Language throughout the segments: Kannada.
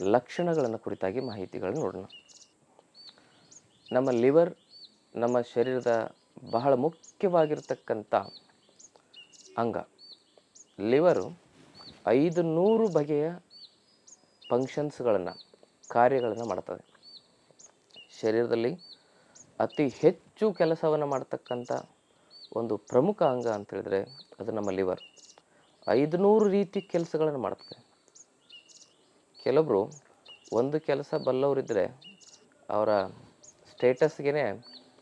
ಲಕ್ಷಣಗಳನ್ನು ಕುರಿತಾಗಿ ಮಾಹಿತಿಗಳನ್ನು ನೋಡೋಣ. ನಮ್ಮ ಲಿವರ್ ನಮ್ಮ ಶರೀರದ ಬಹಳ ಮುಖ್ಯವಾಗಿರ್ತಕ್ಕಂಥ ಅಂಗ. ಲಿವರು ಐದು ನೂರು ಬಗೆಯ ಫಂಕ್ಷನ್ಸ್ಗಳನ್ನು ಕಾರ್ಯಗಳನ್ನು ಮಾಡ್ತದೆ. ಶರೀರದಲ್ಲಿ ಅತಿ ಹೆಚ್ಚು ಕೆಲಸವನ್ನು ಮಾಡ್ತಕ್ಕಂಥ ಒಂದು ಪ್ರಮುಖ ಅಂಗ ಅಂತ ಹೇಳಿದ್ರೆ ಅದು ನಮ್ಮ ಲಿವರ್. ಐದುನೂರು ರೀತಿ ಕೆಲಸಗಳನ್ನು ಮಾಡ್ತದೆ. ಕೆಲವೊಬ್ಬರು ಒಂದು ಕೆಲಸ ಬಲ್ಲವರಿದ್ದರೆ ಅವರ ಸ್ಟೇಟಸ್ಗೆ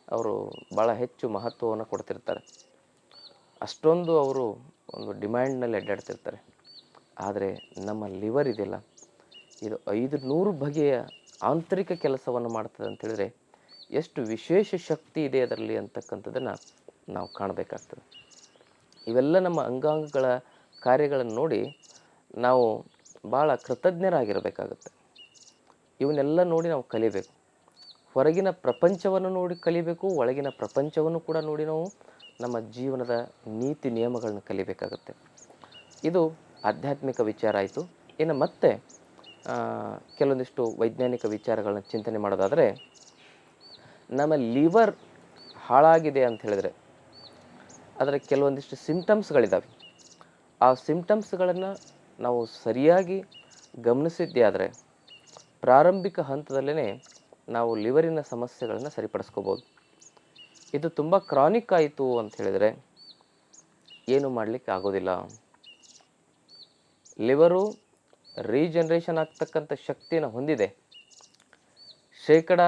ಅವರು ಭಾಳ ಹೆಚ್ಚು ಮಹತ್ವವನ್ನು ಕೊಡ್ತಿರ್ತಾರೆ. ಅಷ್ಟೊಂದು ಅವರು ಒಂದು ಡಿಮ್ಯಾಂಡ್ನಲ್ಲಿ ಅಡ್ಡಾಡ್ತಿರ್ತಾರೆ. ಆದರೆ ನಮ್ಮ ಲಿವರ್ ಇದೆಯಲ್ಲ ಇದು ಐದು ನೂರು ಬಗೆಯ ಆಂತರಿಕ ಕೆಲಸವನ್ನು ಮಾಡ್ತದೆ ಅಂತ ಹೇಳಿದ್ರೆ ಎಷ್ಟು ವಿಶೇಷ ಶಕ್ತಿ ಇದೆ ಅದರಲ್ಲಿ ಅಂತಕ್ಕಂಥದ್ದನ್ನು ನಾವು ಕಾಣಬೇಕಾಗ್ತದೆ. ಇವೆಲ್ಲ ನಮ್ಮ ಅಂಗಾಂಗಗಳ ಕಾರ್ಯಗಳನ್ನು ನೋಡಿ ನಾವು ಭಾಳ ಕೃತಜ್ಞರಾಗಿರಬೇಕಾಗುತ್ತೆ. ಇವನ್ನೆಲ್ಲ ನೋಡಿ ನಾವು ಕಲಿಬೇಕು. ಹೊರಗಿನ ಪ್ರಪಂಚವನ್ನು ನೋಡಿ ಕಲಿಬೇಕು, ಒಳಗಿನ ಪ್ರಪಂಚವನ್ನು ಕೂಡ ನೋಡಿ ನಾವು ನಮ್ಮ ಜೀವನದ ನೀತಿ ನಿಯಮಗಳನ್ನ ಕಲಿಬೇಕಾಗುತ್ತೆ. ಇದು ಆಧ್ಯಾತ್ಮಿಕ ವಿಚಾರ ಆಯಿತು. ಇನ್ನು ಮತ್ತೆ ಕೆಲವೊಂದಿಷ್ಟು ವೈಜ್ಞಾನಿಕ ವಿಚಾರಗಳನ್ನ ಚಿಂತನೆ ಮಾಡೋದಾದರೆ, ನಮ್ಮ ಲಿವರ್ ಹಾಳಾಗಿದೆ ಅಂತ ಹೇಳಿದರೆ ಅದರ ಕೆಲವೊಂದಿಷ್ಟು ಸಿಂಟಮ್ಸ್ಗಳಿದ್ದಾವೆ ಆ ಸಿಂಟಮ್ಸ್ಗಳನ್ನು ನಾವು ಸರಿಯಾಗಿ ಗಮನಿಸಿದ್ದೇ ಆದರೆ ಪ್ರಾರಂಭಿಕ ಹಂತದಲ್ಲೇ ನಾವು ಲಿವರಿನ ಸಮಸ್ಯೆಗಳನ್ನು ಸರಿಪಡಿಸ್ಕೋಬೋದು. ಇದು ತುಂಬ ಕ್ರಾನಿಕ್ ಆಯಿತು ಅಂತ ಹೇಳಿದರೆ ಏನು ಮಾಡಲಿಕ್ಕೆ ಆಗೋದಿಲ್ಲ. ಲಿವರು ರೀಜನ್ರೇಷನ್ ಆಗ್ತಕ್ಕಂಥ ಶಕ್ತಿಯನ್ನು ಹೊಂದಿದೆ. ಶೇಕಡ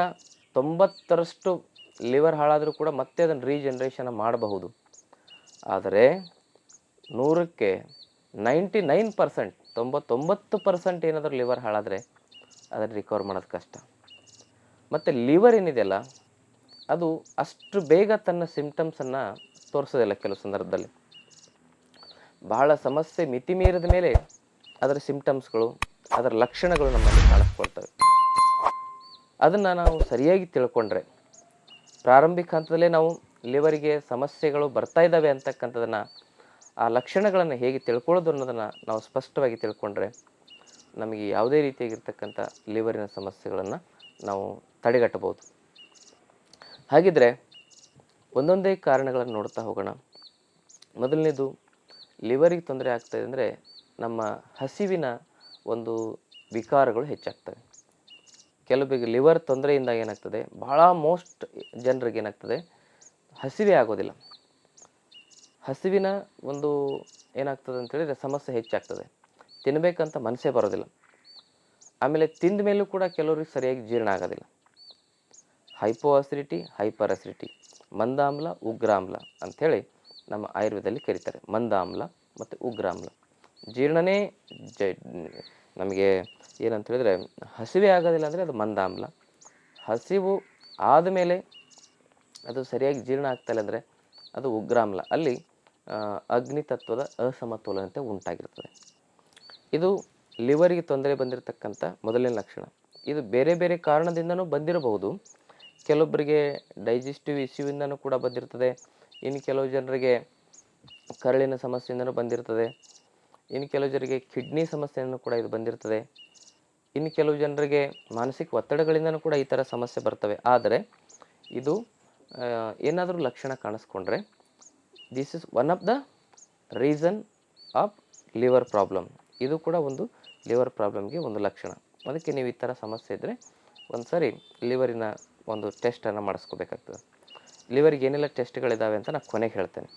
ತೊಂಬತ್ತರಷ್ಟು ಲಿವರ್ ಹಾಳಾದರೂ ಕೂಡ ಮತ್ತೆ ಅದನ್ನು ರೀಜನ್ರೇಷನ್ ಮಾಡಬಹುದು. ಆದರೆ ನೂರಕ್ಕೆ ನೈಂಟಿ ನೈನ್ ಪರ್ಸೆಂಟ್, ತೊಂಬತ್ತೊಂಬತ್ತು ಪರ್ಸೆಂಟ್ ಏನಾದರೂ ಲಿವರ್ ಹಾಳಾದರೆ ಅದನ್ನು ರಿಕವರ್ ಮಾಡೋದು ಕಷ್ಟ. ಮತ್ತು ಲಿವರ್ ಏನಿದೆಯಲ್ಲ, ಅದು ಅಷ್ಟು ಬೇಗ ತನ್ನ ಸಿಂಪ್ಟಮ್ಸನ್ನು ತೋರಿಸೋದಿಲ್ಲ ಕೆಲವು ಸಂದರ್ಭದಲ್ಲಿ. ಬಹಳ ಸಮಸ್ಯೆ ಮಿತಿ ಮೀರಿದ ಮೇಲೆ ಅದರ ಸಿಮ್ಟಮ್ಸ್ಗಳು ಅದರ ಲಕ್ಷಣಗಳು ನಮ್ಮಲ್ಲಿ ಕಾಣಿಸ್ಕೊಳ್ತವೆ. ಅದನ್ನು ನಾವು ಸರಿಯಾಗಿ ತಿಳ್ಕೊಂಡ್ರೆ, ಪ್ರಾರಂಭಿಕ ಹಂತದಲ್ಲೇ ನಾವು ಲಿವರಿಗೆ ಸಮಸ್ಯೆಗಳು ಬರ್ತಾ ಇದ್ದಾವೆ ಅಂತಕ್ಕಂಥದ್ದನ್ನು ಆ ಲಕ್ಷಣಗಳನ್ನು ಹೇಗೆ ತಿಳ್ಕೊಳ್ಳೋದು ಅನ್ನೋದನ್ನು ನಾವು ಸ್ಪಷ್ಟವಾಗಿ ತಿಳ್ಕೊಂಡ್ರೆ ನಮಗೆ ಯಾವುದೇ ರೀತಿಯಾಗಿರ್ತಕ್ಕಂಥ ಲಿವರಿನ ಸಮಸ್ಯೆಗಳನ್ನು ನಾವು ತಡೆಗಟ್ಟಬಹುದು. ಹಾಗಿದ್ರೆ ಒಂದೊಂದೇ ಕಾರಣಗಳನ್ನು ನೋಡ್ತಾ ಹೋಗೋಣ. ಮೊದಲನೇದು, ಲಿವರಿಗೆ ತೊಂದರೆ ಆಗ್ತದೆ ಅಂದರೆ ನಮ್ಮ ಹಸಿವಿನ ಒಂದು ವಿಕಾರಗಳು ಹೆಚ್ಚಾಗ್ತವೆ. ಕೆಲವೊಬ್ಬರಿಗೆ ಲಿವರ್ ತೊಂದರೆಯಿಂದ ಏನಾಗ್ತದೆ? ಭಾಳ ಮೋಸ್ಟ್ ಜನರಿಗೆ ಏನಾಗ್ತದೆ? ಹಸಿವೆ ಆಗೋದಿಲ್ಲ. ಹಸಿವಿನ ಒಂದು ಏನಾಗ್ತದೆ ಅಂತ ಹೇಳಿದ್ರೆ ಸಮಸ್ಯೆ ಹೆಚ್ಚಾಗ್ತದೆ. ತಿನ್ನಬೇಕಂತ ಮನಸ್ಸೇ ಬರೋದಿಲ್ಲ. ಆಮೇಲೆ ತಿಂದ ಮೇಲೂ ಕೂಡ ಕೆಲವ್ರಿಗೆ ಸರಿಯಾಗಿ ಜೀರ್ಣ ಆಗೋದಿಲ್ಲ. ಹೈಪೋ ಅಸಿಡಿಟಿ ಹೈಪರ್ ಅಸಿಡಿಟಿ ಮಂದಾಮ್ಲ, ಉಗ್ರಾಮ್ಲ ಅಂಥೇಳಿ ನಮ್ಮ ಆಯುರ್ವೇದದಲ್ಲಿ ಕರೀತಾರೆ. ಮಂದಾಮ್ಲ ಮತ್ತು ಉಗ್ರಾಮ್ಲ. ಜೀರ್ಣನೇ ಜ, ನಮಗೆ ಏನಂತ ಹೇಳಿದ್ರೆ ಹಸಿವೆ ಆಗೋದಿಲ್ಲ ಅಂದರೆ ಅದು ಮಂದಾಮ್ಲ. ಹಸಿವು ಆದಮೇಲೆ ಅದು ಸರಿಯಾಗಿ ಜೀರ್ಣ ಆಗ್ತಾಯಿಲ್ಲ ಅಂದರೆ ಅದು ಉಗ್ರಾಮ್ಲ. ಅಲ್ಲಿ ಅಗ್ನಿ ತತ್ವದ ಅಸಮತೋಲನತೆ ಉಂಟಾಗಿರ್ತದೆ ಇದು ಲಿವರಿಗೆ ತೊಂದರೆ ಬಂದಿರತಕ್ಕಂಥ ಮೊದಲನೇ ಲಕ್ಷಣ. ಇದು ಬೇರೆ ಬೇರೆ ಕಾರಣದಿಂದನೂ ಬಂದಿರಬಹುದು. ಕೆಲವೊಬ್ಬರಿಗೆ ಡೈಜೆಸ್ಟಿವ್ ಇಶ್ಯೂವಿಂದನೂ ಕೂಡ ಬಂದಿರ್ತದೆ. ಇನ್ನು ಕೆಲವು ಜನರಿಗೆ ಕರಳಿನ ಸಮಸ್ಯೆಯಿಂದನೂ ಬಂದಿರ್ತದೆ. ಇನ್ನು ಕೆಲವು ಜನರಿಗೆ ಕಿಡ್ನಿ ಸಮಸ್ಯೆಯನ್ನು ಕೂಡ ಇದು ಬಂದಿರ್ತದೆ. ಇನ್ನು ಕೆಲವು ಜನರಿಗೆ ಮಾನಸಿಕ ಒತ್ತಡಗಳಿಂದನೂ ಕೂಡ ಈ ಥರ ಸಮಸ್ಯೆ ಬರ್ತವೆ. ಆದರೆ ಇದು ಏನಾದರೂ ಲಕ್ಷಣ ಕಾಣಿಸ್ಕೊಂಡ್ರೆ this is one of the reason of liver problem ಇದು ಕೂಡ ಒಂದು ಲಿವರ್ ಪ್ರಾಬ್ಲಮ್ಗೆ ಒಂದು ಲಕ್ಷಣ. ಅದಕ್ಕೆ ನೀವು ಈ ಥರ ಸಮಸ್ಯೆ ಇದ್ದರೆ ಒಂದು ಸರಿ ಲಿವರಿನ ಒಂದು ಟೆಸ್ಟನ್ನು ಮಾಡಿಸ್ಕೋಬೇಕಾಗ್ತದೆ. ಲಿವರಿಗೆ ಏನೆಲ್ಲ ಟೆಸ್ಟ್ಗಳಿದ್ದಾವೆ ಅಂತ ನಾನು ಕೊನೆಗೆ ಹೇಳ್ತೇನೆ.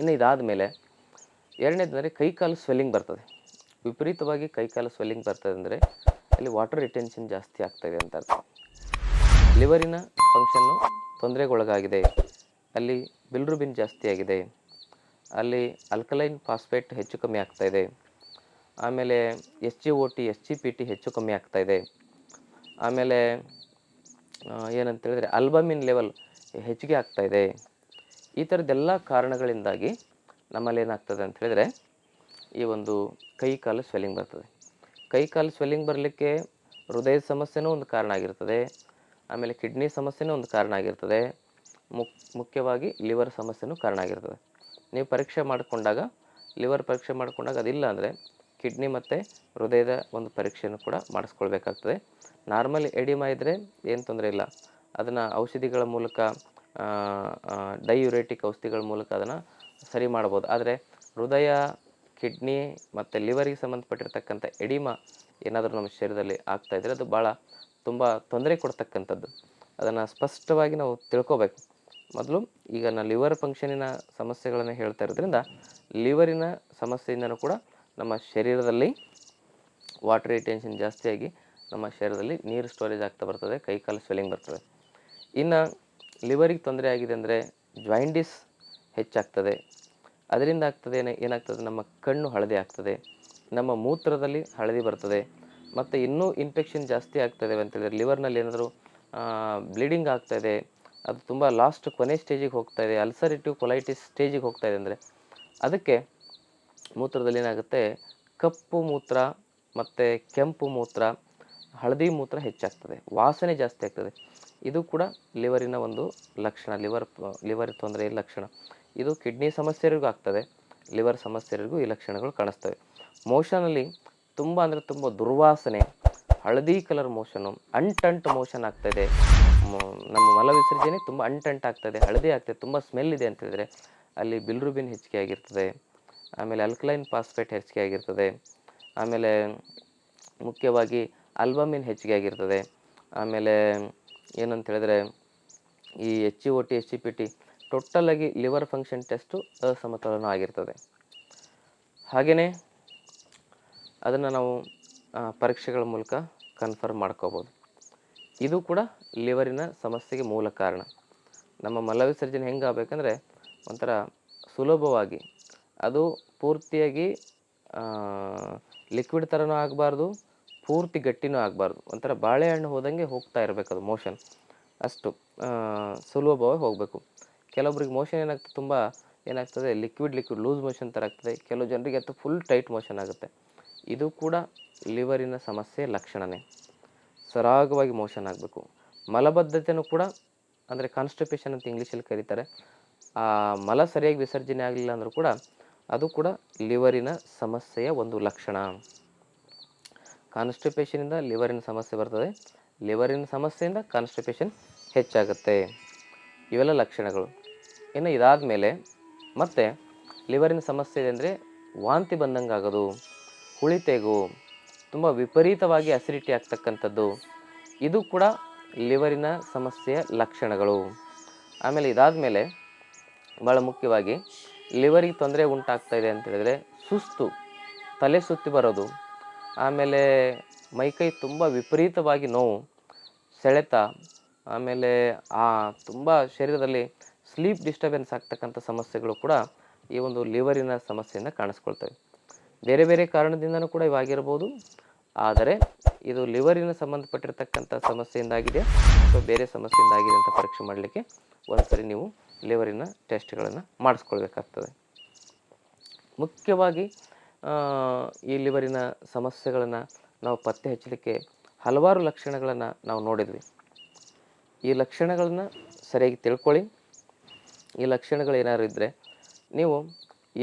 ಇನ್ನು ಇದಾದ ಮೇಲೆ ಎರಡನೇದಂದರೆ ಕೈಕಾಲು ಸ್ವೆಲ್ಲಿಂಗ್ ಬರ್ತದೆ. ವಿಪರೀತವಾಗಿ ಕೈಕಾಲು ಸ್ವೆಲ್ಲಿಂಗ್ ಬರ್ತದೆ ಅಂದರೆ ಅಲ್ಲಿ ವಾಟರ್ ರಿಟೆನ್ಷನ್ ಜಾಸ್ತಿ ಆಗ್ತದೆ ಅಂತ ಅರ್ಥ. ಲಿವರಿನ ಫಂಕ್ಷನ್ನು ತೊಂದರೆಗೊಳಗಾಗಿದೆ. ಅಲ್ಲಿ ಬಿಲ್ರುಬಿನ್ ಜಾಸ್ತಿ ಆಗಿದೆ. ಅಲ್ಲಿ ಅಲ್ಕಲೈನ್ ಫಾಸ್ಫೇಟ್ ಹೆಚ್ಚು ಕಮ್ಮಿ ಆಗ್ತಾ ಇದೆ. ಆಮೇಲೆ S G O T S G P T ಹೆಚ್ಚು ಕಮ್ಮಿ ಆಗ್ತಾ ಇದೆ. ಆಮೇಲೆ ಏನಂತೇಳಿದರೆ ಏನಂತ ಹೇಳಿದ್ರೆ ಅಲ್ಬಮಿನ್ ಲೆವೆಲ್ ಹೆಚ್ಚಿಗೆ ಆಗ್ತಾ ಇದೆ. ಈ ಥರದ್ದೆಲ್ಲ ಕಾರಣಗಳಿಂದಾಗಿ ನಮ್ಮಲ್ಲಿ ಏನಾಗ್ತದೆ ಅಂತ ಹೇಳಿದರೆ ಈ ಒಂದು ಕೈ ಕಾಲು ಸ್ವೆಲ್ಲಿಂಗ್ ಬರ್ತದೆ. ಕೈ ಕಾಲು ಸ್ವೆಲ್ಲಿಂಗ್ ಬರಲಿಕ್ಕೆ ಹೃದಯದ ಸಮಸ್ಯೆನೂ ಒಂದು ಕಾರಣ ಆಗಿರ್ತದೆ. ಆಮೇಲೆ ಕಿಡ್ನಿ ಸಮಸ್ಯೆನೂ ಒಂದು ಕಾರಣ ಆಗಿರ್ತದೆ. ಮುಕ್, ಮುಖ್ಯವಾಗಿ ಲಿವರ್ ಸಮಸ್ಯೆನೂ ಕಾರಣ ಆಗಿರ್ತದೆ. ನೀವು ಪರೀಕ್ಷೆ ಮಾಡಿಕೊಂಡಾಗ, ಲಿವರ್ ಪರೀಕ್ಷೆ ಮಾಡಿಕೊಂಡಾಗ ಅದಿಲ್ಲ ಅಂದರೆ ಕಿಡ್ನಿ ಮತ್ತು ಹೃದಯದ ಒಂದು ಪರೀಕ್ಷೆಯನ್ನು ಕೂಡ ಮಾಡಿಸ್ಕೊಳ್ಬೇಕಾಗ್ತದೆ. ನಾರ್ಮಲ್ ಎಡಿಮಾ ಇದ್ದರೆ ಏನು ತೊಂದರೆ ಇಲ್ಲ. ಅದನ್ನು ಔಷಧಿಗಳ ಮೂಲಕ ಡೈಯುರೇಟಿಕ್ ಔಷಧಿಗಳ ಮೂಲಕ ಅದನ್ನು ಸರಿ ಮಾಡ್ಬೋದು. ಆದರೆ ಹೃದಯ, ಕಿಡ್ನಿ ಮತ್ತು ಲಿವರಿಗೆ ಸಂಬಂಧಪಟ್ಟಿರ್ತಕ್ಕಂಥ ಎಡಿಮಾ ಏನಾದರೂ ನಮ್ಮ ಶರೀರದಲ್ಲಿ ಆಗ್ತಾ ಇದ್ದರೆ ಅದು ಭಾಳ ತುಂಬ ತೊಂದರೆ ಕೊಡ್ತಕ್ಕಂಥದ್ದು. ಅದನ್ನು ಸ್ಪಷ್ಟವಾಗಿ ನಾವು ತಿಳ್ಕೊಬೇಕು. ಮೊದಲು ಈಗ ನಾನು ಲಿವರ್ ಫಂಕ್ಷನಿನ ಸಮಸ್ಯೆಗಳನ್ನು ಹೇಳ್ತಾ ಇರೋದ್ರಿಂದ ಲಿವರಿನ ಸಮಸ್ಯೆಯಿಂದನೂ ಕೂಡ ನಮ್ಮ ಶರೀರದಲ್ಲಿ ವಾಟರ್ ರಿಟೆನ್ಷನ್ ಜಾಸ್ತಿಯಾಗಿ ನಮ್ಮ ಶರೀರದಲ್ಲಿ ನೀರು ಸ್ಟೋರೇಜ್ ಆಗ್ತಾ ಬರ್ತದೆ, ಕೈ ಕಾಲು ಸ್ವೆಲ್ಲಿಂಗ್ ಬರ್ತದೆ. ಇನ್ನು ಲಿವರಿಗೆ ತೊಂದರೆ ಆಗಿದೆ ಅಂದರೆ ಜಾಯಿಂಡಿಸ್ ಹೆಚ್ಚಾಗ್ತದೆ. ಅದರಿಂದ ಆಗ್ತದೆ ಏನ, ಏನಾಗ್ತದೆ, ನಮ್ಮ ಕಣ್ಣು ಹಳದಿ ಆಗ್ತದೆ, ನಮ್ಮ ಮೂತ್ರದಲ್ಲಿ ಹಳದಿ ಬರ್ತದೆ, ಮತ್ತು ಇನ್ನೂ ಇನ್ಫೆಕ್ಷನ್ ಜಾಸ್ತಿ ಆಗ್ತದೆ ಅಂತೇಳಿದರೆ ಲಿವರ್ನಲ್ಲಿ ಏನಾದರೂ ಬ್ಲೀಡಿಂಗ್ ಆಗ್ತಾಯಿದೆ ಅದು ತುಂಬ ಲಾಸ್ಟ್ ಕೊನೆ ಸ್ಟೇಜಿಗೆ ಹೋಗ್ತಾ ಇದೆ ಅಲ್ಸರಿಟಿವ್ ಕೊಲೈಟಿಸ್ ಸ್ಟೇಜಿಗೆ ಹೋಗ್ತಾ ಇದೆ ಅಂದರೆ ಅದಕ್ಕೆ ಮೂತ್ರದಲ್ಲಿ ಏನಾಗುತ್ತೆ? ಕಪ್ಪು ಮೂತ್ರ ಮತ್ತು ಕೆಂಪು ಮೂತ್ರ, ಹಳದಿ ಮೂತ್ರ ಹೆಚ್ಚಾಗ್ತದೆ, ವಾಸನೆ ಜಾಸ್ತಿ ಆಗ್ತದೆ. ಇದು ಕೂಡ ಲಿವರಿನ ಒಂದು ಲಕ್ಷಣ ಲಿವರ್ ಲಿವರ್ ತೊಂದರೆ ಲಕ್ಷಣ? ಇದು ಕಿಡ್ನಿ ಸಮಸ್ಯೆರಿಗೂ ಆಗ್ತದೆ ಲಿವರ್ ಸಮಸ್ಯೆರಿಗೂ ಈ ಲಕ್ಷಣಗಳು ಕಾಣಿಸ್ತವೆ. ಮೋಷನಲ್ಲಿ ತುಂಬ ಅಂದರೆ ತುಂಬ ದುರ್ವಾಸನೆ, ಹಳದಿ ಕಲರ್ ಮೋಷನು ಅಂಟಂಟ್ ಮೋಷನ್ ಆಗ್ತಾಯಿದೆ ನಮ್ಮ ಮಲ ವಿಸರ್ಜನೆ ತುಂಬ ಅಂಟಂಟ್ ಆಗ್ತದೆ, ಹಳದಿ ಆಗ್ತದೆ, ತುಂಬ ಸ್ಮೆಲ್ ಇದೆ ಅಂತ ಹೇಳಿದ್ರೆ ಅಲ್ಲಿ ಬಿಲ್ರುಬಿನ್ ಹೆಚ್ಚಿಗೆ ಆಗಿರ್ತದೆ, ಆಮೇಲೆ ಅಲ್ಕಲೈನ್ ಫಾಸ್ಫೇಟ್ ಹೆಚ್ಚಿಗೆ ಆಗಿರ್ತದೆ, ಆಮೇಲೆ ಮುಖ್ಯವಾಗಿ ಆಲ್ಬಮಿನ್ ಹೆಚ್ಚಿಗೆ ಆಗಿರ್ತದೆ, ಆಮೇಲೆ ಏನಂತ ಹೇಳಿದ್ರೆ ಈ H E O T H E P T ಟೋಟಲಾಗಿ liver function test ಅಸಮತೋಲನ ಆಗಿರ್ತದೆ. ಹಾಗೆಯೇ ಅದನ್ನು ನಾವು ಪರೀಕ್ಷೆಗಳ ಮೂಲಕ ಕನ್ಫರ್ಮ್ ಮಾಡ್ಕೋಬೋದು. ಇದು ಕೂಡ ಲಿವರಿನ ಸಮಸ್ಯೆಗೆ ಮೂಲ ಕಾರಣ. ನಮ್ಮ ಮಲವಿಸರ್ಜನೆ ಹೆಂಗಾಗಬೇಕಂದ್ರೆ ಒಂಥರ ಸುಲಭವಾಗಿ. ಅದು ಪೂರ್ತಿಯಾಗಿ ಲಿಕ್ವಿಡ್ ಥರನೂ ಆಗಬಾರ್ದು, ಪೂರ್ತಿ ಗಟ್ಟಿನೂ ಆಗಬಾರ್ದು. ಒಂಥರ ಬಾಳೆಹಣ್ಣು ಹೋದಂಗೆ ಹೋಗ್ತಾ ಇರಬೇಕು ಅದು ಮೋಷನ್ ಅಷ್ಟು ಸುಲಭವಾಗಿ ಹೋಗಬೇಕು. ಕೆಲವೊಬ್ರಿಗೆ ಮೋಷನ್ ಏನಾಗ್ತದೆ ತುಂಬ ಏನಾಗ್ತದೆ ಲಿಕ್ವಿಡ್ ಲಿಕ್ವಿಡ್ ಲೂಸ್ ಮೋಷನ್ ಥರ ಆಗ್ತದೆ. ಕೆಲವು ಜನರಿಗೆ ಅದು ಫುಲ್ ಟೈಟ್ ಮೋಷನ್ ಆಗುತ್ತೆ. ಇದು ಕೂಡ ಲಿವರಿನ ಸಮಸ್ಯೆ ಲಕ್ಷಣನೇ. ಸರಾಗವಾಗಿ ಮೋಷನ್ ಆಗಬೇಕು. ಮಲಬದ್ಧತೆನೂ ಕೂಡ, ಅಂದರೆ ಕಾನ್ಸ್ಟಿಪೇಷನ್ ಅಂತ ಇಂಗ್ಲೀಷಲ್ಲಿ ಕರೀತಾರೆ. ಆ ಮಲ ಸರಿಯಾಗಿ ವಿಸರ್ಜನೆ ಆಗಲಿಲ್ಲ ಅಂದರೂ ಕೂಡ, ಅದು ಕೂಡ ಲಿವರಿನ ಸಮಸ್ಯೆಯ ಒಂದು ಲಕ್ಷಣ. ಕಾನ್ಸ್ಟಿಪೇಷನಿಂದ ಲಿವರಿನ ಸಮಸ್ಯೆ ಬರ್ತದೆ. ಲಿವರಿನ ಸಮಸ್ಯೆಯಿಂದ ಕಾನ್ಸ್ಟಿಪೇಷನ್ ಹೆಚ್ಚಾಗುತ್ತೆ. ಇವೆಲ್ಲ ಲಕ್ಷಣಗಳು. ಇನ್ನು ಇದಾದ ಮೇಲೆ, ಮತ್ತೆ ಲಿವರಿನ ಸಮಸ್ಯೆ ಅಂದರೆ ವಾಂತಿ ಬಂದಂಗಾಗೋದು, ಹುಳಿ ತೆಗು ತುಂಬ ವಿಪರೀತವಾಗಿ ಅಸಿಡಿಟಿ ಆಗ್ತಕ್ಕಂಥದ್ದು. ಇದು ಕೂಡ ಲಿವರಿನ ಸಮಸ್ಯೆಯ ಲಕ್ಷಣಗಳು. ಆಮೇಲೆ ಇದಾದ ಮೇಲೆ ಭಾಳ ಮುಖ್ಯವಾಗಿ ಲಿವರಿಗೆ ತೊಂದರೆ ಉಂಟಾಗ್ತಾ ಇದೆ ಅಂತ ಹೇಳಿದ್ರೆ ಸುಸ್ತು, ತಲೆ ಸುತ್ತಿ ಬರೋದು, ಆಮೇಲೆ ಮೈಕೈ ತುಂಬ ವಿಪರೀತವಾಗಿ ನೋವು, ಸೆಳೆತ, ಆಮೇಲೆ ಆ ತುಂಬ ಶರೀರದಲ್ಲಿ ಸ್ಲೀಪ್ ಡಿಸ್ಟರ್ಬೆನ್ಸ್ ಆಗ್ತಕ್ಕಂಥ ಸಮಸ್ಯೆಗಳು ಕೂಡ ಈ ಒಂದು ಲಿವರಿನ ಸಮಸ್ಯೆಯನ್ನು ಕಾಣಿಸ್ಕೊಳ್ತವೆ. ಬೇರೆ ಬೇರೆ ಕಾರಣದಿಂದನೂ ಕೂಡ ಇವಾಗಿರ್ಬೋದು. ಆದರೆ ಇದು ಲಿವರಿನ ಸಂಬಂಧಪಟ್ಟಿರತಕ್ಕಂಥ ಸಮಸ್ಯೆಯಿಂದಾಗಿದೆ. ಅಥವಾ ಬೇರೆ ಸಮಸ್ಯೆಯಿಂದಾಗಿದೆ ಅಂತ ಪರೀಕ್ಷೆ ಮಾಡಲಿಕ್ಕೆ ಒಂದ್ಸರಿ ನೀವು ಲಿವರಿನ ಟೆಸ್ಟ್ಗಳನ್ನು ಮಾಡಿಸ್ಕೊಳ್ಬೇಕಾಗ್ತದೆ. ಮುಖ್ಯವಾಗಿ ಈ ಲಿವರಿನ ಸಮಸ್ಯೆಗಳನ್ನು ನಾವು ಪತ್ತೆ ಹಚ್ಚಲಿಕ್ಕೆ ಹಲವಾರು ಲಕ್ಷಣಗಳನ್ನು ನಾವು ನೋಡಿದ್ವಿ. ಈ ಲಕ್ಷಣಗಳನ್ನು ಸರಿಯಾಗಿ ತಿಳ್ಕೊಳ್ಳಿ. ಈ ಲಕ್ಷಣಗಳು ಏನಾದ್ರು ಇದ್ದರೆ ನೀವು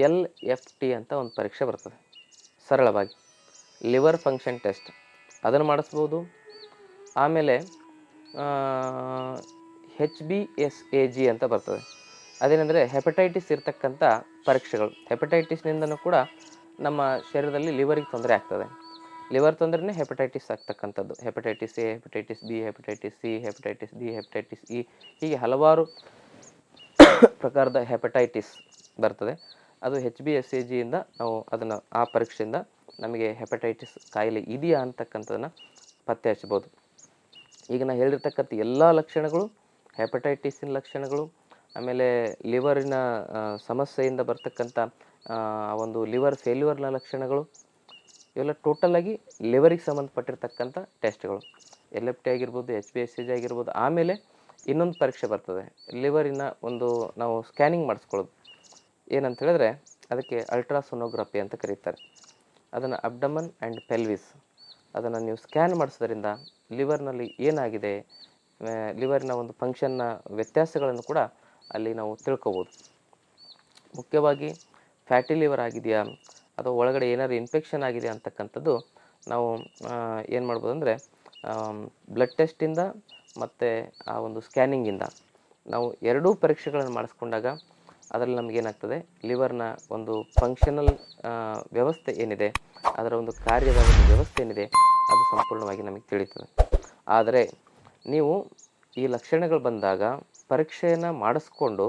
ಎಲ್ ಎಫ್ ಟಿ ಅಂತ ಒಂದು ಪರೀಕ್ಷೆ ಬರ್ತದೆ. ಸರಳವಾಗಿ. Liver function test. ಅದನ್ನು ಮಾಡಿಸ್ಬೋದು. ಆಮೇಲೆ H B S A G ಅಂತ ಬರ್ತದೆ. ಅದೇನೆಂದರೆ ಹೆಪಟೈಟಿಸ್ ಇರತಕ್ಕಂಥ ಪರೀಕ್ಷೆಗಳು. ಹೆಪಟೈಟಿಸ್ನಿಂದನೂ ಕೂಡ ನಮ್ಮ ಶರೀರದಲ್ಲಿ ಲಿವರಿಗೆ ತೊಂದರೆ ಆಗ್ತದೆ. ಲಿವರ್ ತೊಂದರೆನೇ ಹೆಪಟೈಟಿಸ್ ಆಗ್ತಕ್ಕಂಥದ್ದು. Hepatitis A, hepatitis B, hepatitis C, hepatitis D, hepatitis E. ಹೀಗೆ ಹಲವಾರು ಪ್ರಕಾರದ ಹೆಪಟೈಟಿಸ್ ಬರ್ತದೆ. ಅದು ಹೆಚ್ ಬಿ ಎಸ್ ಎ ಜಿಯಿಂದ ನಾವು ಅದನ್ನು ಆ ಪರೀಕ್ಷೆಯಿಂದ ನಮಗೆ ಹೆಪಟೈಟಿಸ್ ಕಾಯಿಲೆ ಇದೆಯಾ ಅಂತಕ್ಕಂಥದ್ದನ್ನು ಪತ್ತೆ ಹಚ್ಬೋದು ಈಗ ನಾನು ಹೇಳಿರ್ತಕ್ಕಂಥ ಎಲ್ಲ ಲಕ್ಷಣಗಳು ಹೆಪಟೈಟಿಸಿನ ಲಕ್ಷಣಗಳು, ಆಮೇಲೆ ಲಿವರಿನ ಸಮಸ್ಯೆಯಿಂದ ಬರ್ತಕ್ಕಂಥ ಒಂದು ಲಿವರ್ ಫೇಲ್ಯೂರ್ನ ಲಕ್ಷಣಗಳು, ಇವೆಲ್ಲ ಟೋಟಲಾಗಿ ಲಿವರಿಗೆ ಸಂಬಂಧಪಟ್ಟಿರ್ತಕ್ಕಂಥ ಟೆಸ್ಟ್ಗಳು ಎಲ್ ಎಫ್ ಟಿ ಆಗಿರ್ಬೋದು H B S C G ಆಗಿರ್ಬೋದು, ಆಮೇಲೆ ಇನ್ನೊಂದು ಪರೀಕ್ಷೆ ಬರ್ತದೆ. ಲಿವರಿನ ಒಂದು ನಾವು ಸ್ಕ್ಯಾನಿಂಗ್ ಮಾಡಿಸ್ಕೊಳ್ಳೋದು. ಏನಂತ ಹೇಳಿದ್ರೆ ಅದಕ್ಕೆ ಅಲ್ಟ್ರಾಸೋನೋಗ್ರಫಿ ಅಂತ ಕರೀತಾರೆ. ಅದನ್ನು ಅಬ್ಡಮನ್ ಆ್ಯಂಡ್ ಪೆಲ್ವಿಸ್ ಅದನ್ನು ನೀವು ಸ್ಕ್ಯಾನ್ ಮಾಡಿಸೋದ್ರಿಂದ ಲಿವರ್ನಲ್ಲಿ ಏನಾಗಿದೆ ಲಿವರ್ನ ಒಂದು ಫಂಕ್ಷನ್ನ ವ್ಯತ್ಯಾಸಗಳನ್ನು ಕೂಡ ಅಲ್ಲಿ ನಾವು ತಿಳ್ಕೊಬೋದು. ಮುಖ್ಯವಾಗಿ ಫ್ಯಾಟಿ ಲಿವರ್ ಆಗಿದೆಯಾ, ಅಥವಾ ಒಳಗಡೆ ಏನಾದ್ರು ಇನ್ಫೆಕ್ಷನ್ ಆಗಿದೆ ಅಂತಕ್ಕಂಥದ್ದು ನಾವು ಏನು ಮಾಡ್ಬೋದು ಅಂದರೆ ಬ್ಲಡ್ ಟೆಸ್ಟಿಂದ ಮತ್ತು ಆ ಒಂದು ಸ್ಕ್ಯಾನಿಂಗಿಂದ ನಾವು ಎರಡೂ ಪರೀಕ್ಷೆಗಳನ್ನು ಮಾಡಿಸ್ಕೊಂಡಾಗ ಅದರಲ್ಲಿ ನಮಗೇನಾಗ್ತದೆ ಲಿವರ್ನ ಒಂದು ಫಂಕ್ಷನಲ್ ವ್ಯವಸ್ಥೆ ಏನಿದೆ, ಅದರ ಒಂದು ಕಾರ್ಯದ ಒಂದು ವ್ಯವಸ್ಥೆ ಏನಿದೆ, ಅದು ಸಂಪೂರ್ಣವಾಗಿ ನಮಗೆ ತಿಳಿತದೆ. ಆದರೆ ನೀವು ಈ ಲಕ್ಷಣಗಳು ಬಂದಾಗ ಪರೀಕ್ಷೆಯನ್ನು ಮಾಡಿಸ್ಕೊಂಡು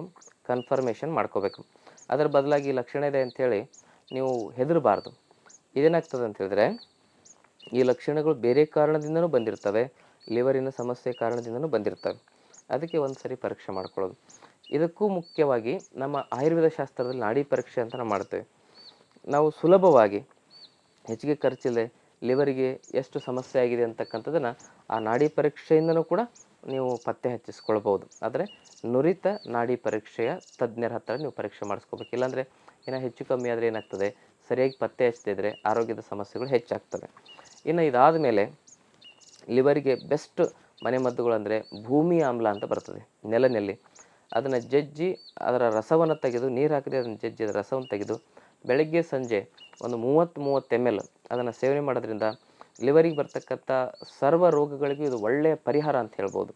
ಕನ್ಫರ್ಮೇಷನ್ ಮಾಡ್ಕೋಬೇಕು. ಅದರ ಬದಲಾಗಿ ಈ ಲಕ್ಷಣ ಇದೆ ಅಂಥೇಳಿ ನೀವು ಹೆದರಬಾರ್ದು. ಇದೇನಾಗ್ತದೆ ಅಂತ ಹೇಳಿದ್ರೆ, ಈ ಲಕ್ಷಣಗಳು ಬೇರೆ ಕಾರಣದಿಂದನೂ ಬಂದಿರ್ತವೆ, ಲಿವರಿನ ಸಮಸ್ಯೆ ಕಾರಣದಿಂದನೂ ಬಂದಿರ್ತವೆ. ಅದಕ್ಕೆ ಒಂದು ಸರಿ ಪರೀಕ್ಷೆ ಮಾಡ್ಕೊಳ್ಳೋದು. ಇದಕ್ಕೂ ಮುಖ್ಯವಾಗಿ ನಮ್ಮ ಆಯುರ್ವೇದ ಶಾಸ್ತ್ರದಲ್ಲಿ ನಾಡಿ ಪರೀಕ್ಷೆ ಅಂತ ನಾವು ಮಾಡ್ತೇವೆ. ನಾವು ಸುಲಭವಾಗಿ ಹೆಚ್ಚಿಗೆ ಖರ್ಚಿಲ್ಲದೆ ಲಿವರಿಗೆ ಎಷ್ಟು ಸಮಸ್ಯೆ ಆಗಿದೆ ಅಂತಕ್ಕಂಥದ್ದನ್ನು ಆ ನಾಡಿ ಪರೀಕ್ಷೆಯಿಂದನೂ ಕೂಡ ನೀವು ಪತ್ತೆ ಹಚ್ಚಿಸ್ಕೊಳ್ಬೋದು ಆದರೆ ನುರಿತ ನಾಡಿ ಪರೀಕ್ಷೆಯ ತಜ್ಞರ ಹತ್ರ ನೀವು ಪರೀಕ್ಷೆ ಮಾಡಿಸ್ಕೋಬೇಕು ಇಲ್ಲಾಂದರೆ ಏನೋ ಹೆಚ್ಚು ಕಮ್ಮಿ ಆದರೆ ಏನಾಗ್ತದೆ? ಸರಿಯಾಗಿ ಪತ್ತೆ ಹಚ್ಚದಿದ್ದರೆ ಆರೋಗ್ಯದ ಸಮಸ್ಯೆಗಳು ಹೆಚ್ಚಾಗ್ತವೆ. ಇನ್ನು ಇದಾದ ಮೇಲೆ ಲಿವರಿಗೆ ಬೆಸ್ಟ್ ಮನೆಮದ್ದುಗಳಂದರೆ ಭೂಮಿ ಆಮ್ಲ ಅಂತ ಬರ್ತದೆ. ನೆಲನೆಲ್ಲಿ. ಅದನ್ನು ಜಜ್ಜಿ ಅದರ ರಸವನ್ನು ತೆಗೆದು, ನೀರು ಹಾಕಿದ್ರೆ ಅದನ್ನು ಜಜ್ಜಿ ಅದರ ರಸವನ್ನು ತೆಗೆದು, ಬೆಳಗ್ಗೆ ಸಂಜೆ ಒಂದು ಮೂವತ್ತು ಮೂವತ್ತು ಎಂ ಎಲ್ ಅದನ್ನು ಸೇವನೆ ಮಾಡೋದ್ರಿಂದ ಲಿವರಿಗೆ ಬರ್ತಕ್ಕಂಥ ಸರ್ವ ರೋಗಗಳಿಗೂ ಇದು ಒಳ್ಳೆಯ ಪರಿಹಾರ ಅಂತ ಹೇಳ್ಬೋದು.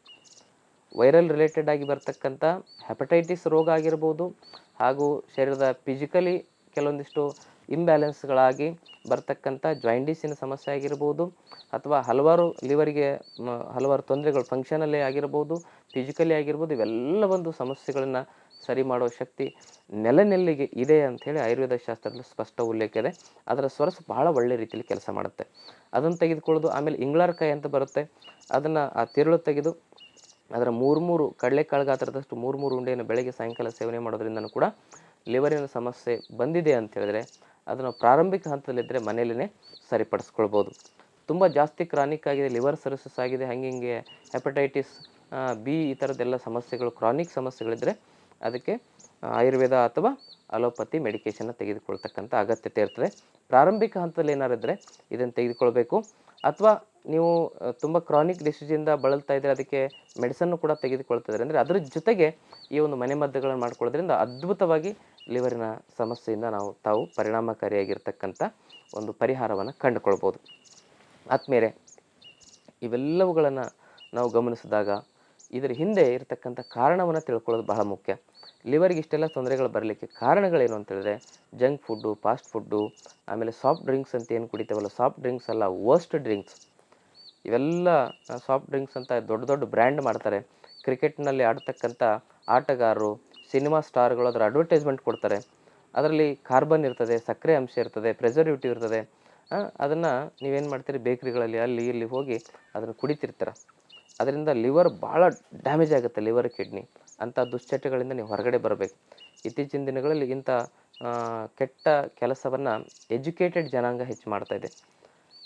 ವೈರಲ್ ರಿಲೇಟೆಡ್ ಆಗಿ ಬರ್ತಕ್ಕಂಥ ಹೆಪಟೈಟಿಸ್ ರೋಗ ಆಗಿರ್ಬೋದು ಹಾಗೂ ಶರೀರದ ಫಿಸಿಕಲಿ ಕೆಲವೊಂದಿಷ್ಟು ಇಂಬ್ಯಾಲೆನ್ಸ್ಗಳಾಗಿ ಬರ್ತಕ್ಕಂಥ ಜಾಯಿಂಡೀಸಿನ ಸಮಸ್ಯೆ ಆಗಿರ್ಬೋದು ಅಥವಾ ಹಲವಾರು ಲಿವರಿಗೆ ಹಲವಾರು ತೊಂದರೆಗಳು ಫಂಕ್ಷನಲ್ಲೇ ಆಗಿರ್ಬೋದು ಫಿಸಿಕಲಿ ಆಗಿರ್ಬೋದು, ಇವೆಲ್ಲ ಒಂದು ಸಮಸ್ಯೆಗಳನ್ನು ಸರಿ ಮಾಡುವ ಶಕ್ತಿ ನೆಲನೆಲ್ಲಿಗೆ ಇದೆ ಅಂಥೇಳಿ ಆಯುರ್ವೇದ ಶಾಸ್ತ್ರದಲ್ಲಿ ಸ್ಪಷ್ಟ ಉಲ್ಲೇಖ ಇದೆ. ಅದರ ಸ್ವರಸ್ ಬಹಳ ಒಳ್ಳೆ ರೀತಿಯಲ್ಲಿ ಕೆಲಸ ಮಾಡುತ್ತೆ. ಅದನ್ನು ತೆಗೆದುಕೊಳ್ಳೋದು ಆಮೇಲೆ ಇಂಗ್ಲಾರ್ಕಾಯಿ ಅಂತ ಬರುತ್ತೆ. ಅದನ್ನು ಆ ತಿರುಳು ತೆಗೆದು ಅದರ ಮೂರು ಮೂರು ಕಡಲೆಕಾಳು ಗಾತ್ರದಷ್ಟು ಮೂರು ಮೂರು ಉಂಡೆಯನ್ನು ಬೆಳಗ್ಗೆ ಸಾಯಂಕಾಲ ಸೇವನೆ ಮಾಡೋದ್ರಿಂದನೂ ಕೂಡ ಲಿವರಿನ ಸಮಸ್ಯೆ ಬಂದಿದೆ ಅಂತ ಹೇಳಿದ್ರೆ ಅದನ್ನು ಪ್ರಾರಂಭಿಕ ಹಂತದಲ್ಲಿದ್ದರೆ ಮನೆಯಲ್ಲೇ ಸರಿಪಡಿಸ್ಕೊಳ್ಬೋದು. ತುಂಬ ಜಾಸ್ತಿ ಕ್ರಾನಿಕ್ ಆಗಿದೆ ಲಿವರ್ ಸರ್ವಿಸಸ್ ಆಗಿದೆ, ಹಂಗೆ ಹಿಂಗೆ ಹೆಪಟೈಟಿಸ್ ಬಿ ಈ ಥರದ್ದೆಲ್ಲ ಸಮಸ್ಯೆಗಳು ಕ್ರಾನಿಕ್ ಸಮಸ್ಯೆಗಳಿದ್ದರೆ ಅದಕ್ಕೆ ಆಯುರ್ವೇದ ಅಥವಾ ಅಲೋಪತಿ ಮೆಡಿಕೇಷನ್ನ ತೆಗೆದುಕೊಳ್ತಕ್ಕಂಥ ಅಗತ್ಯತೆ ಇರ್ತದೆ. ಪ್ರಾರಂಭಿಕ ಹಂತದಲ್ಲಿ ಏನಾರಿದ್ದರೆ ಇದನ್ನು ತೆಗೆದುಕೊಳ್ಬೇಕು. ಅಥವಾ ನೀವು ತುಂಬ ಕ್ರಾನಿಕ್ ಡಿಸೀಸಿಂದ ಬಳಲ್ತಾ ಇದ್ದರೆ ಅದಕ್ಕೆ ಮೆಡಿಸನ್ನು ಕೂಡ ತೆಗೆದುಕೊಳ್ತಿದ್ದಾರೆ ಅಂದರೆ ಅದರ ಜೊತೆಗೆ ಈ ಒಂದು ಮನೆಮದ್ದುಗಳನ್ನು ಮಾಡ್ಕೊಳ್ಳೋದ್ರಿಂದ ಅದ್ಭುತವಾಗಿ ಲಿವರಿನ ಸಮಸ್ಯೆಯಿಂದ ನಾವು ತಾವು ಪರಿಣಾಮಕಾರಿಯಾಗಿರ್ತಕ್ಕಂಥ ಒಂದು ಪರಿಹಾರವನ್ನು ಕಂಡುಕೊಳ್ಬೋದು. ಆತ್ಮೇಲೆ ಇವೆಲ್ಲವುಗಳನ್ನು ನಾವು ಗಮನಿಸಿದಾಗ ಇದರ ಹಿಂದೆ ಇರತಕ್ಕಂಥ ಕಾರಣವನ್ನು ತಿಳ್ಕೊಳ್ಳೋದು ಬಹಳ ಮುಖ್ಯ. ಲಿವರ್ಗೆ ಇಷ್ಟೆಲ್ಲ ತೊಂದರೆಗಳು ಬರಲಿಕ್ಕೆ ಕಾರಣಗಳೇನು ಅಂತ ಹೇಳಿದ್ರೆ ಜಂಕ್ ಫುಡ್ಡು, ಫಾಸ್ಟ್ ಫುಡ್ಡು, ಆಮೇಲೆ ಸಾಫ್ಟ್ ಡ್ರಿಂಕ್ಸ್ ಅಂತ ಏನು ಕುಡಿತೇವಲ್ಲ, ಸಾಫ್ಟ್ ಡ್ರಿಂಕ್ಸ್ ಅಲ್ಲ, ವರ್ಸ್ಟ್ ಡ್ರಿಂಕ್ಸ್. ಇವೆಲ್ಲ ಸಾಫ್ಟ್ ಡ್ರಿಂಕ್ಸ್ ಅಂತ ದೊಡ್ಡ ದೊಡ್ಡ ಬ್ರ್ಯಾಂಡ್ ಮಾಡ್ತಾರೆ. ಕ್ರಿಕೆಟ್ನಲ್ಲಿ ಆಡ್ತಕ್ಕಂಥ ಆಟಗಾರರು, ಸಿನಿಮಾ ಸ್ಟಾರ್ಗಳು ಅದರ ಅಡ್ವರ್ಟೈಸ್ಮೆಂಟ್ ಕೊಡ್ತಾರೆ. ಅದರಲ್ಲಿ ಕಾರ್ಬನ್ ಇರ್ತದೆ, ಸಕ್ಕರೆ ಅಂಶ ಇರ್ತದೆ, ಪ್ರೆಸರ್ವೇಟಿವ್ ಇರ್ತದೆ. ಅದನ್ನು ನೀವೇನು ಮಾಡ್ತೀರಿ? ಬೇಕ್ರಿಗಳಲ್ಲಿ ಅಲ್ಲಿ ಇಲ್ಲಿ ಹೋಗಿ ಅದನ್ನು ಕುಡಿತಿರ್ತೀರ. ಅದರಿಂದ ಲಿವರ್ ಭಾಳ ಡ್ಯಾಮೇಜ್ ಆಗುತ್ತೆ ಲಿವರ್, ಕಿಡ್ನಿ ಅಂಥ ದುಶ್ಚಟಗಳಿಂದ ನೀವು ಹೊರಗಡೆ ಬರಬೇಕು. ಇತ್ತೀಚಿನ ದಿನಗಳಲ್ಲಿ ಇಂಥ ಕೆಟ್ಟ ಕೆಲಸವನ್ನು ಎಜುಕೇಟೆಡ್ ಜನಾಂಗ ಹೆಚ್ಚು ಮಾಡ್ತಾಯಿದೆ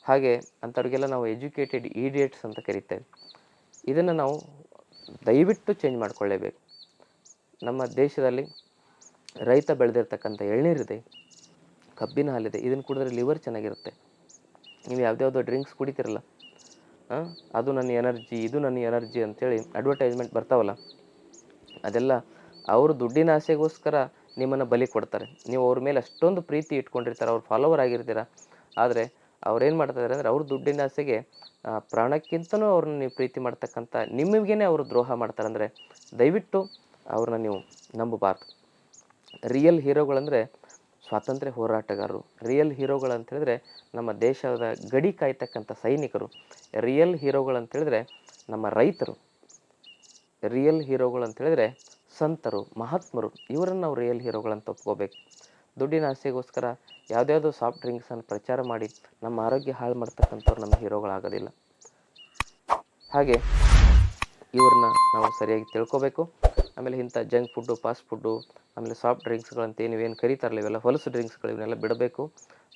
ಹಾಗೆ ಅಂಥವ್ರಿಗೆಲ್ಲ ನಾವು ಎಜುಕೇಟೆಡ್ ಈಡಿಯಟ್ಸ್ ಅಂತ ಕರಿತೇವೆ. ಇದನ್ನು ನಾವು ದಯವಿಟ್ಟು ಚೇಂಜ್ ಮಾಡಿಕೊಳ್ಳೇಬೇಕು. ನಮ್ಮ ದೇಶದಲ್ಲಿ ರೈತ ಬೆಳೆದಿರ್ತಕ್ಕಂಥ ಎಳ್ನೀರಿದೆ ಕಬ್ಬಿನ ಹಾಲಿದೆ, ಇದನ್ನು ಕುಡಿದ್ರೆ ಲಿವರ್ ಚೆನ್ನಾಗಿರುತ್ತೆ. ನೀವು ಯಾವುದ್ಯಾವುದೋ ಡ್ರಿಂಕ್ಸ್ ಕುಡಿತಿರಲ್ಲ ಅದು ನನ್ನ ಎನರ್ಜಿ, ಇದು ನನ್ನ ಎನರ್ಜಿ ಅಂಥೇಳಿ ಅಡ್ವರ್ಟೈಸ್ಮೆಂಟ್ ಬರ್ತಾವಲ್ಲ, ಅದೆಲ್ಲ ಅವರು ದುಡ್ಡಿನ ಆಸೆಗೋಸ್ಕರ ನಿಮ್ಮನ್ನು ಬಲಿ ಕೊಡ್ತಾರೆ. ನೀವು ಅವ್ರ ಮೇಲೆ ಅಷ್ಟೊಂದು ಪ್ರೀತಿ ಇಟ್ಕೊಂಡಿರ್ತಾರೆ, ಅವ್ರ ಫಾಲೋವರ್ ಆಗಿರ್ತೀರ. ಆದರೆ ಅವ್ರೇನು ಮಾಡ್ತಾಯಿದ್ದಾರೆ ಅಂದರೆ ಅವ್ರ ದುಡ್ಡಿನ ಆಸೆಗೆ ಪ್ರಾಣಕ್ಕಿಂತನೂ ಅವ್ರನ್ನ ನೀವು ಪ್ರೀತಿ ಮಾಡ್ತಕ್ಕಂಥ ನಿಮಗೇನೆ ಅವರು ದ್ರೋಹ ಮಾಡ್ತಾರೆ ಅಂದರೆ ದಯವಿಟ್ಟು ಅವ್ರನ್ನ ನೀವು ನಂಬಬಾರ್ದು. ರಿಯಲ್ ಹೀರೋಗಳಂದರೆ ಸ್ವಾತಂತ್ರ್ಯ ಹೋರಾಟಗಾರರು ರಿಯಲ್ ಹೀರೋಗಳು ಹೇಳಿದ್ರೆ ನಮ್ಮ ದೇಶದ ಗಡಿ ಕಾಯ್ತಕ್ಕಂಥ ಸೈನಿಕರು ರಿಯಲ್ ಹೀರೋಗಳು ಹೇಳಿದ್ರೆ ನಮ್ಮ ರೈತರು ರಿಯಲ್ ಹೀರೋಗಳು ಅಂತ ಹೇಳಿದ್ರೆ ಸಂತರು, ಮಹಾತ್ಮರು, ಇವರನ್ನು ನಾವು ರಿಯಲ್ ಹೀರೋಗಳಂತ ಒಪ್ಕೋಬೇಕು. ದುಡ್ಡಿನ ಆಸೆಗೋಸ್ಕರ ಯಾವುದ್ಯಾವುದೋ ಸಾಫ್ಟ್ ಡ್ರಿಂಕ್ಸನ್ನು ಪ್ರಚಾರ ಮಾಡಿ ನಮ್ಮ ಆರೋಗ್ಯ ಹಾಳು ಮಾಡ್ತಕ್ಕಂಥವ್ರು ನಮ್ಮ ಹೀರೋಗಳಾಗೋದಿಲ್ಲ ಹಾಗೆ ಇವ್ರನ್ನ ನಾವು ಸರಿಯಾಗಿ ತಿಳ್ಕೊಬೇಕು. ಆಮೇಲೆ ಇಂಥ ಜಂಕ್ ಫುಡ್ಡು, ಫಾಸ್ಟ್ ಫುಡ್ಡು, ಆಮೇಲೆ ಸಾಫ್ಟ್ ಡ್ರಿಂಕ್ಸ್ಗಳಂತ ನೀವೇನು ಕರೀತಾರಲ್ಲ, ಇವೆಲ್ಲ ಹೊಲಸು ಡ್ರಿಂಕ್ಸ್ಗಳು ಇವನ್ನೆಲ್ಲ ಬಿಡಬೇಕು.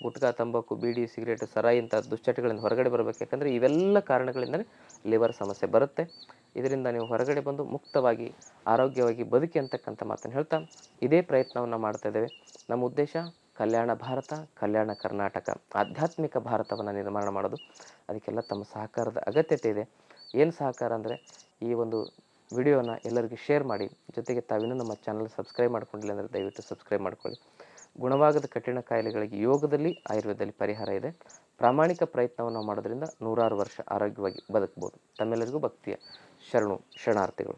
ಗುಟ್ಕಾ, ತಂಬಾಕು, ಬೀಡಿ, ಸಿಗರೇಟ್, ಸರಾಯಿ ಇಂಥ ದುಶ್ಚಟಗಳಿಂದ ಹೊರಗಡೆ ಬರಬೇಕು. ಯಾಕಂದರೆ ಇವೆಲ್ಲ ಕಾರಣಗಳಿಂದಲೇ ಲಿವರ್ ಸಮಸ್ಯೆ ಬರುತ್ತೆ. ಇದರಿಂದ ನೀವು ಹೊರಗಡೆ ಬಂದು ಮುಕ್ತವಾಗಿ, ಆರೋಗ್ಯವಾಗಿ ಬದುಕಿ ಅಂತಕ್ಕಂಥ ಮಾತನ್ನು ಹೇಳ್ತಾ ಇದೇ ಪ್ರಯತ್ನವನ್ನು ಮಾಡ್ತಾ ಇದ್ದೇವೆ. ನಮ್ಮ ಉದ್ದೇಶ, ಕಲ್ಯಾಣ ಭಾರತ, ಕಲ್ಯಾಣ ಕರ್ನಾಟಕ. ಆಧ್ಯಾತ್ಮಿಕ ಭಾರತವನ್ನು ನಿರ್ಮಾಣ ಮಾಡೋದು. ಅದಕ್ಕೆಲ್ಲ ತಮ್ಮ ಸಹಕಾರದ ಅಗತ್ಯತೆ ಇದೆ. ಏನು ಸಹಕಾರ ಅಂದರೆ ಈ ಒಂದು ವಿಡಿಯೋನ ಎಲ್ಲರಿಗೂ ಶೇರ್ ಮಾಡಿ. ಜೊತೆಗೆ ತಾವಿನ್ನೂ ನಮ್ಮ ಚಾನಲ್ ಸಬ್ಸ್ಕ್ರೈಬ್ ಮಾಡ್ಕೊಂಡಿಲ್ಲ ಅಂದರೆ ದಯವಿಟ್ಟು ಸಬ್ಸ್ಕ್ರೈಬ್ ಮಾಡ್ಕೊಳ್ಳಿ. ಗುಣವಾಗದ ಕಠಿಣ ಕಾಯಿಲೆಗಳಿಗೆ ಯೋಗದಲ್ಲಿ, ಆಯುರ್ವೇದದಲ್ಲಿ ಪರಿಹಾರ ಇದೆ. ಪ್ರಾಮಾಣಿಕ ಪ್ರಯತ್ನವನ್ನು ಮಾಡೋದ್ರಿಂದ ನೂರಾರು ವರ್ಷ ಆರೋಗ್ಯವಾಗಿ ಬದುಕ್ಬೋದು. ತಮ್ಮೆಲ್ಲರಿಗೂ ಭಕ್ತಿಯ ಶರಣು, ಶರಣಾರ್ಥಿಗಳು.